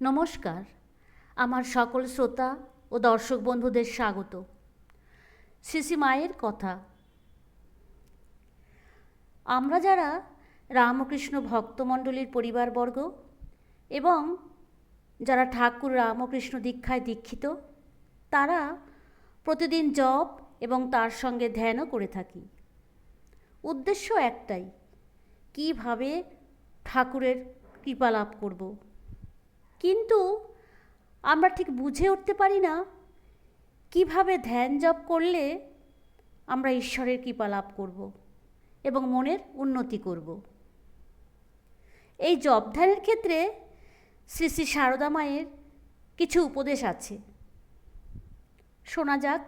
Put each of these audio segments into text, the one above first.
নমস্কার। আমার সকল শ্রোতা ও দর্শক বন্ধুদের স্বাগত। শ্রী মায়ের কথা। আমরা যারা রামকৃষ্ণ ভক্তমণ্ডলীর পরিবারবর্গ এবং যারা ঠাকুর রামকৃষ্ণ দীক্ষায় দীক্ষিত, তারা প্রতিদিন জপ এবং তার সঙ্গে ধ্যানও করে থাকি। উদ্দেশ্য একটাই, কীভাবে ঠাকুরের কৃপা লাভ করব? কিন্তু আমরা ঠিক বুঝে উঠতে পারি না কীভাবে ধ্যান জপ করলে আমরা ঈশ্বরের কৃপা লাভ করব এবং মনের উন্নতি করব। এই জপ ধ্যানের ক্ষেত্রে শ্রী শ্রী সারদা মায়ের কিছু উপদেশ আছে। শোনা যাক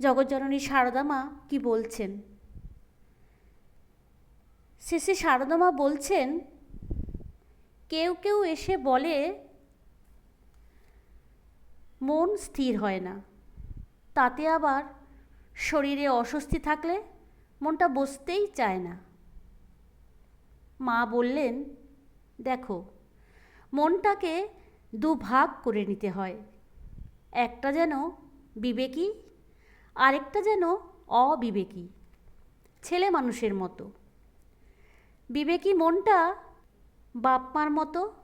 জগজ্জননী সারদা মা কী বলছেন। শ্রী শ্রী সারদা মা বলছেন, কেউ কেউ এসে বলে মন স্থির হয় না। তাতে আবার শরীরে অস্বস্তি থাকলে মনটা বসতেই চায় না। মা বললেন, দেখো, মনটাকে দু ভাগ করে নিতে হয়। একটা যেন বিবেকী, আরেকটা যেন অবিবেকী, ছেলে মানুষের মতো। বিবেকী মনটা বাপ মার মতো,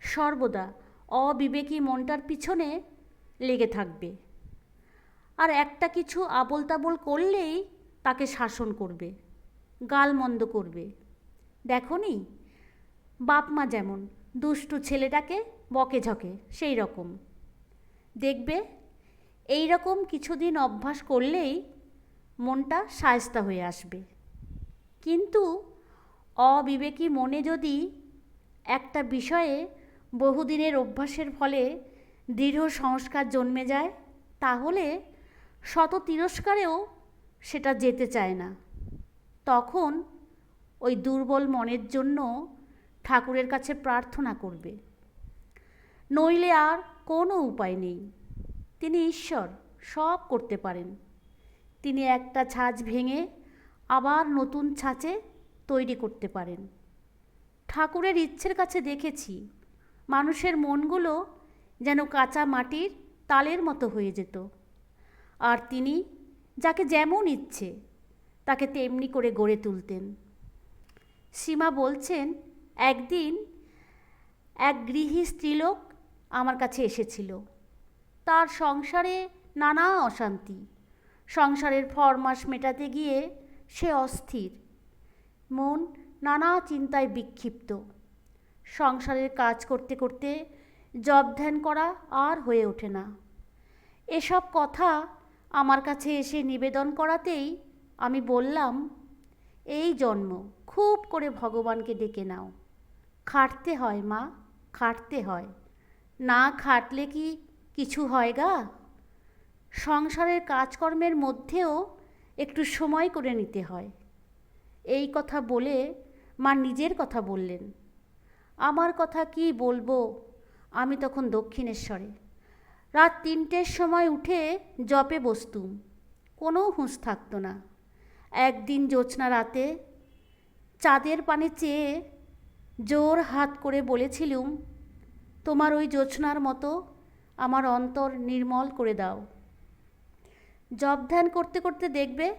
সর্বদা অবিবেকী মনটার পিছনে লেগে থাকবে। আর একটা কিছু আবল তাবল করলেই তাকে শাসন করবে গালমন্দ করবে। দেখো নি বাপ মা যেমন, দুষ্টু ছেলেটাকে বকে ঝকে, সেই রকম। দেখবে, এই রকম কিছুদিন অভ্যাস করলেই মনটা সায়স্তা হয়ে আসবে। কিন্তু অবিবেকী মনে যদি একটা বিষয়ে বহুদিনের অভ্যাসের ফলে দৃঢ় সংস্কার জন্মে যায়, তাহলে শত তিরস্কারেও সেটা যেতে চায় না। তখন ওই দুর্বল মনের জন্য ঠাকুরের কাছে প্রার্থনা করবে। নইলে আর কোনো উপায় নেই। তিনি ঈশ্বর, সব করতে পারেন। তিনি একটা ছাঁচ ভেঙে আবার নতুন ছাঁচে তৈরি করতে পারেন। ঠাকুরের ইচ্ছের কাছে দেখেছি মানুষের মনগুলো যেন কাঁচা মাটির তালের মতো হয়ে যেত। আর তিনি যাকে যেমন ইচ্ছে তাকে তেমনি করে গড়ে তুলতেন। সীমা বলছেন, একদিন এক গৃহী স্ত্রীলোক আমার কাছে এসেছিল। তার সংসারে নানা অশান্তি। সংসারের ফরমাস মেটাতে গিয়ে সে অস্থির। মন নানা চিন্তায় বিক্ষিপ্ত। সংসারের কাজ করতে করতে জব ধ্যান করা আর হয়ে ওঠে না। এসব কথা আমার কাছে এসে নিবেদন করাতেই আমি বললাম, এই জন্ম, খুব করে ভগবানকে ডেকে নাও। খাটতে হয় মা, খাটতে হয়। না খাটলে কি কিছু হয় গা? সংসারের কাজকর্মের মধ্যেও একটু সময় করে নিতে হয়। এই কথা বলে মা নিজের কথা বললেন। আমার কথা কি বলব? আমি তখন দক্ষিণেশ্বরে। রাত তিনটের সময় উঠে জপে বসতুম। কোনো হুঁশ থাকতো না। একদিন জ্যোৎস্না রাতে চাঁদের পানে চেয়ে জোর হাত করে বলেছিলুম, তোমার ওই জ্যোৎস্নার মতো আমার অন্তর নির্মল করে দাও। জপ ধ্যান করতে করতে দেখবে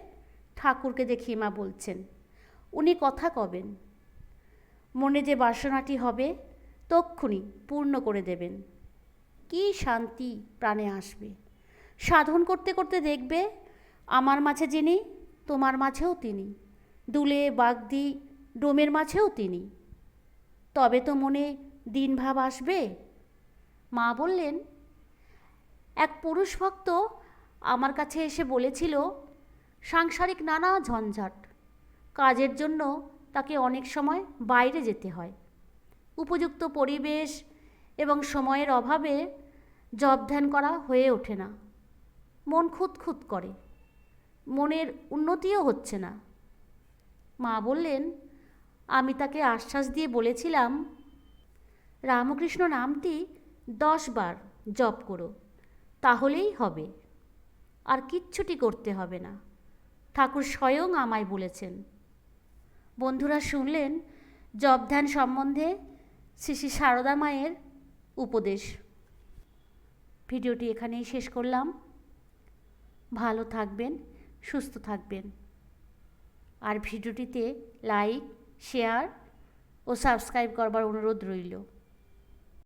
ঠাকুরকে দেখি মা বলছেন। উনি কথা কবেন। মনে যে বাসনাটি হবে তক্ষুনি পূর্ণ করে দেবেন। কি শান্তি প্রাণে আসবে। সাধন করতে করতে দেখবে, আমার মাঝে যিনি, তোমার মাঝেও তিনি। দুলে বাগদি, ডোমের মাঝেও তিনি। তবে তো মনে দিনভাব আসবে। মা বললেন, এক পুরুষ ভক্ত আমার কাছে এসে বলেছিল, সাংসারিক নানা ঝঞ্ঝাট। কাজের জন্য তাকে অনেক সময় বাইরে যেতে হয়। উপযুক্ত পরিবেশ এবং সময়ের অভাবে জব ধ্যান করা হয়ে ওঠে না। মন খুঁতখুত করে। মনের উন্নতিও হচ্ছে না। মা বললেন, আমি তাকে আশ্বাস দিয়ে বলেছিলাম, রামকৃষ্ণ নামটি দশ বার জপ করো, তাহলেই হবে। আর কিচ্ছুটি করতে হবে না। ঠাকুর স্বয়ং আমায় বলেছেন। বন্ধুরা শুনলেন জব ধ্যান সম্বন্ধে শ্রী শ্রী সারদা মায়ের উপদেশ। ভিডিওটি এখানেই শেষ করলাম। ভালো থাকবেন, সুস্থ থাকবেন। আর ভিডিওটিতে লাইক, শেয়ার ও সাবস্ক্রাইব করবার অনুরোধ রইল।